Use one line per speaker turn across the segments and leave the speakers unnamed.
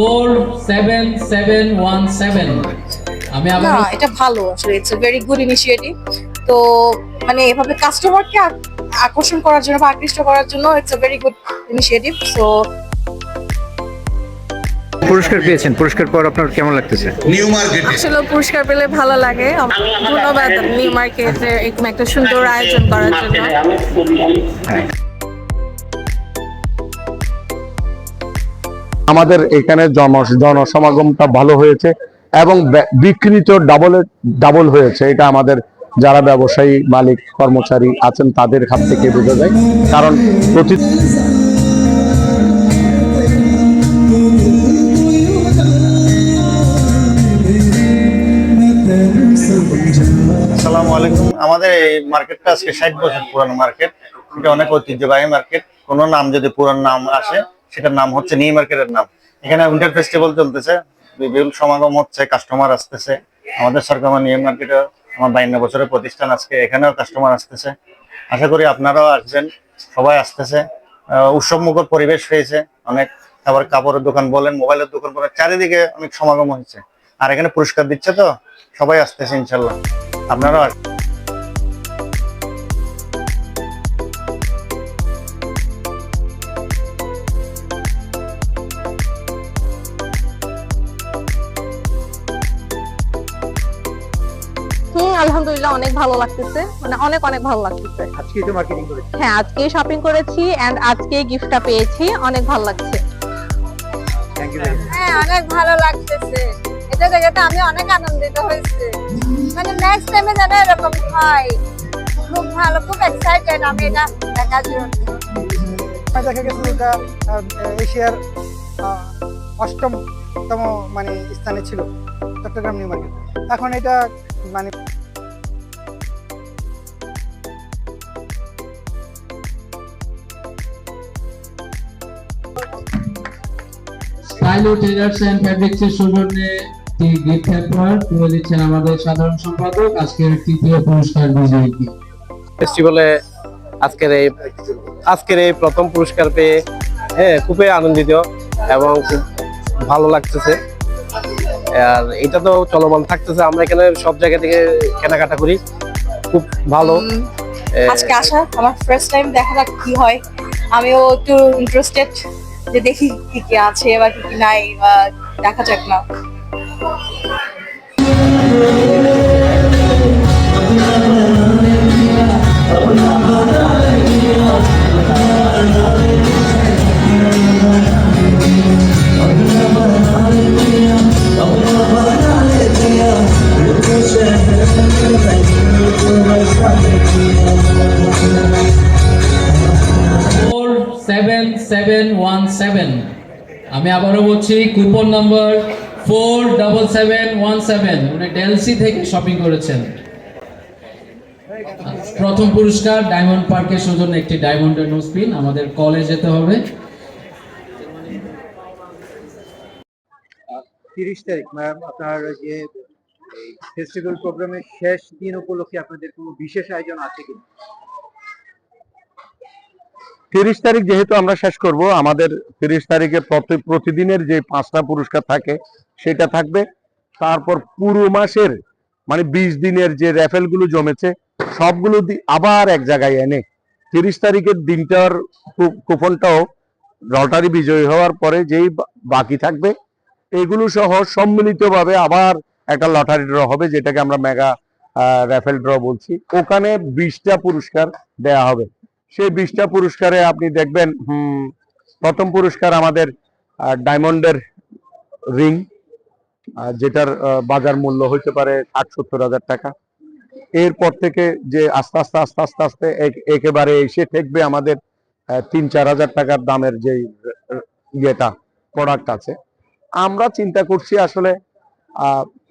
Four seven seven one seven. আমি
না
আবার
এটা ভালো আসলে ইটস ভেরি গুড ইনিশিয়েটিভ তো মানে এভাবে কাস্টমারকে আকর্ষণ করার জন্য বা আকৃষ্ট করার জন্য it's very good initiative so
পুরস্কার পেয়েছেন। পুরস্কার পর আপনার কেমন লাগতেছে?
নিউ মার্কেটে
আসলে পুরস্কার পেলে ভালো লাগে। ধন্যবাদ নিউ মার্কেটে এরকম একটা সুন্দর আয়োজন করার জন্য।
আমাদের এখানে জন জনসমাগমটা ভালো হয়েছে এবং বে- বিক্রিত ডাবল ডাবল হয়েছে। এটা আমাদের যারা ব্যবসায়ী, মালিক, কর্মচারী আছেন, তাদের হাত থেকে বোঝা যায়। কারণ প্রতি
আসসালামু আলাইকুম। আমাদের এই মার্কেটটা আজকে ষাট বছর পুরানো মার্কেট। এটা অনেক ঐতিহ্যবাহী মার্কেট। কোনো নাম যদি পুরান নাম আসে সেটার নাম হচ্ছে নিউ মার্কেটের নাম। এখানে উইন্টার ফেস্টিভ্যাল চলতেছে বিপুল সমাগম হচ্ছে কাস্টমার আসতেছে। আমাদের সরকার নিউ মার্কেটে আমার বাইন্ন বছরের প্রতিষ্ঠান আজকে এখানেও কাস্টমার আসতেছে। আশা করি আপনারাও আসবেন সবাই আসতেছে। আহ, উৎসব মুখর পরিবেশ হয়েছে অনেক আবার কাপড়ের দোকান বলেন মোবাইলের দোকান বলেন চারিদিকে অনেক সমাগম হয়েছে। আর এখানে পুরস্কার দিচ্ছে তো সবাই আসতেছে ইনশাল্লাহ। আপনারাও আসবেন।
হুম আলহামদুলিল্লাহ অনেক ভালো লাগতেছে। মানে অনেক অনেক ভালো লাগতেছে।
আজকে তো মার্কেটিং করেছেন
হ্যাঁ আজকে শপিং করেছি এন্ড আজকে গিফটটা পেয়েছি। অনেক ভালো লাগছে।
থ্যাংক ইউ
হ্যাঁ অনেক ভালো লাগতেছে। এটা দেখে তো আমি অনেক আনন্দিত হয়েছি। মানে নেক্সট টাইমে যেন এরকম হয় খুব ভালো খুব এক্সাইটেড আমি এটা দেখার জন্য।
দেখা গেছে এটা এশিয়ার অষ্টমতম মানে স্থানে ছিল চট্টগ্রাম নিউ মার্কেট। এখন এটা মানে
স্টাইলো টেলার্স এন্ড ফ্যাব্রিক্স এর সৌজন্যে গিফট হ্যাম্পার তুলে দিচ্ছেন আমাদের সাধারণ সম্পাদক। আজকের তৃতীয় পুরস্কার বিজয়ীকে
ফেস্টিভ্যালে আজকের এই আজকের এই প্রথম পুরস্কার পেয়ে হ্যাঁ খুবই আনন্দিত এবং খুব ভালো লাগতেছে। আর এটা তো চলমান থাকতেছে। আমরা এখানে সব জায়গা থেকে কেনাকাটা করি। খুব ভালো।
আজকে আসা আমার ফার্স্ট টাইম দেখা যাক কি হয়। আমিও একটু ইন্টারেস্টেড যে দেখি কি কি আছে বা কি কি নাই বা দেখা যাক না।
সেভেন ওয়ান সেভেন আমি আবারও বলছি coupon number four double seven one seven উনি ডেলসি থেকে শপিং করেছেন। প্রথম পুরস্কার ডায়মন্ড পার্কের সৌজন্য একটি ডায়মন্ডের নোসপিন আমাদের কলে যেতে হবে।
তিরিশ তারিখ ম্যাম আপনার যে ফেস্টিভ্যাল প্রোগ্রামের শেষ দিন উপলক্ষে আপনাদের কোনো বিশেষ আয়োজন আছে কি
তিরিশ তারিখ যেহেতু আমরা শেষ করব, আমাদের তিরিশ তারিখে প্রতিদিনের যে পাঁচটা পুরস্কার থাকে সেটা থাকবে। তারপর পুরো মাসের মানে বিশ দিনের যে র্যাফেলগুলো জমেছে, সবগুলো আবার এক জায়গায় এনে তিরিশ তারিখের দিনটার কুপনটাও লটারি বিজয়ী হওয়ার পরে যেই বাকি থাকবে, এগুলো সহ সম্মিলিতভাবে আবার একটা লটারি ড্র হবে, যেটাকে আমরা মেগা র্যাফেল ড্র বলছি। ওখানে বিশটা পুরস্কার দেয়া হবে। সেই বিশটা পুরস্কারে আপনি দেখবেন প্রথম পুরস্কার আমাদের ডায়মন্ডের রিং যেটার বাজার মূল্য হইতে পারে ষাট সত্তর হাজার টাকা। এরপর থেকে যে আস্তে আস্তে আস্তে আস্তে আস্তে এক- একেবারে এসে ঠেকবে আমাদের তিন চার হাজার টাকার দামের যে ইয়েটা প্রোডাক্ট আছে। আমরা চিন্তা করছি আসলে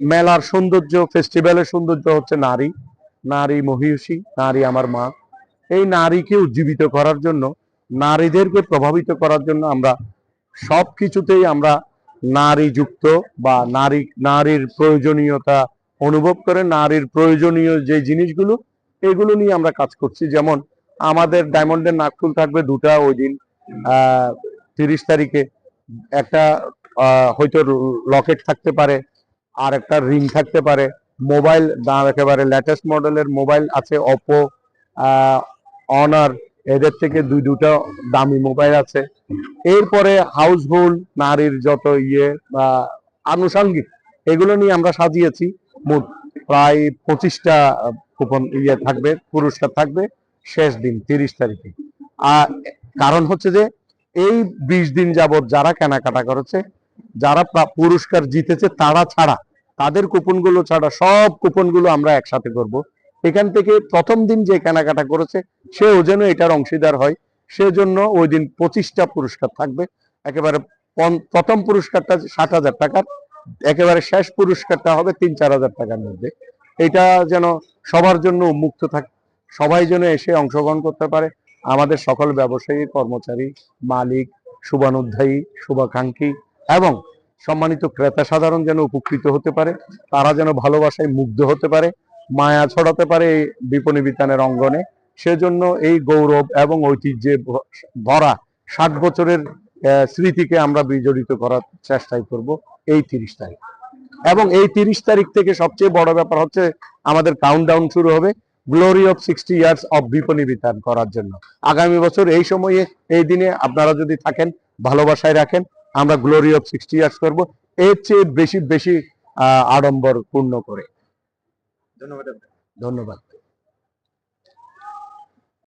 মেলার সৌন্দর্য ফেস্টিভ্যালের সৌন্দর্য হচ্ছে নারী নারী মহিষী, নারী আমার মা। এই নারীকে উজ্জীবিত করার জন্য, নারীদেরকে প্রভাবিত করার জন্য আমরা সব কিছুতেই আমরা নারী যুক্ত বা নারী, নারীর প্রয়োজনীয়তা অনুভব করে, নারীর প্রয়োজনীয় যে জিনিসগুলো, এগুলো নিয়ে আমরা কাজ করছি। যেমন আমাদের ডায়মন্ডের নাকফুল থাকবে দুটা ওই দিন তিরিশ তারিখে। একটা হয়তো লকেট থাকতে পারে, আর একটা রিং থাকতে পারে। মোবাইল দাম একেবারে লেটেস্ট মডেলের মোবাইল আছে অপো অনার, এদের থেকে দুই দুটো দামি মোবাইল আছে। এরপরে হাউস হোল্ড নারীর যত ইয়ে বা আনুষঙ্গিক, এগুলো নিয়ে আমরা সাজিয়েছি। মোট প্রায় পঁচিশটা কুপন ইয়ে থাকবে, পুরস্কার থাকবে শেষ দিন, তিরিশ তারিখে। আর কারণ হচ্ছে যে, এই বিশ দিন যাবত যারা কেনাকাটা করেছে, যারা পুরস্কার জিতেছে তারা ছাড়া, তাদের কুপনগুলো ছাড়া সব কুপনগুলো আমরা একসাথে করব। এখান থেকে প্রথম দিন যে কেনাকাটা করেছে, সেও যেন এটার অংশীদার হয়। সেজন্য ওই দিন পঁচিশটা পুরস্কার থাকবে। একেবারে প্রথম পুরস্কারটা ষাট হাজার টাকার। একেবারে শেষ পুরস্কারটা হবে তিন চার হাজার টাকার মধ্যে। এটা যেন সবার জন্য উন্মুক্ত থাকে, সবাই যেন এসে অংশগ্রহণ করতে পারে। আমাদের সকল ব্যবসায়ী, কর্মচারী, মালিক, শুভানুধ্যায়ী, শুভাকাঙ্ক্ষী এবং সম্মানিত ক্রেতা সাধারণ যেন উপকৃত হতে পারে। তারা যেন ভালোবাসায় মুগ্ধ হতে পারে। মায়া ছড়াতে পারে বিপণী বিতানের অঙ্গনে। সেজন্য এই গৌরব এবং ঐতিহ্যে ভরা ষাট বছরের স্মৃতিকে আমরা বিজড়িত করার চেষ্টাই করব এই তিরিশ তারিখ। এবং এই তিরিশ তারিখ থেকে সবচেয়ে বড় ব্যাপার হচ্ছে আমাদের কাউন্টডাউন শুরু হবে glory of sixty years of বিপণী বিতান করার জন্য। আগামী বছর এই সময়ে এই দিনে আপনারা যদি থাকেন ভালোবাসায় রাখেন আমরা গ্লোরি অফ সিক্সটি ইয়ার্স করব। এর চেয়ে বেশি বেশি আহ, আড়ম্বর পূর্ণ করে।
ধন্যবাদ
ধন্যবাদ।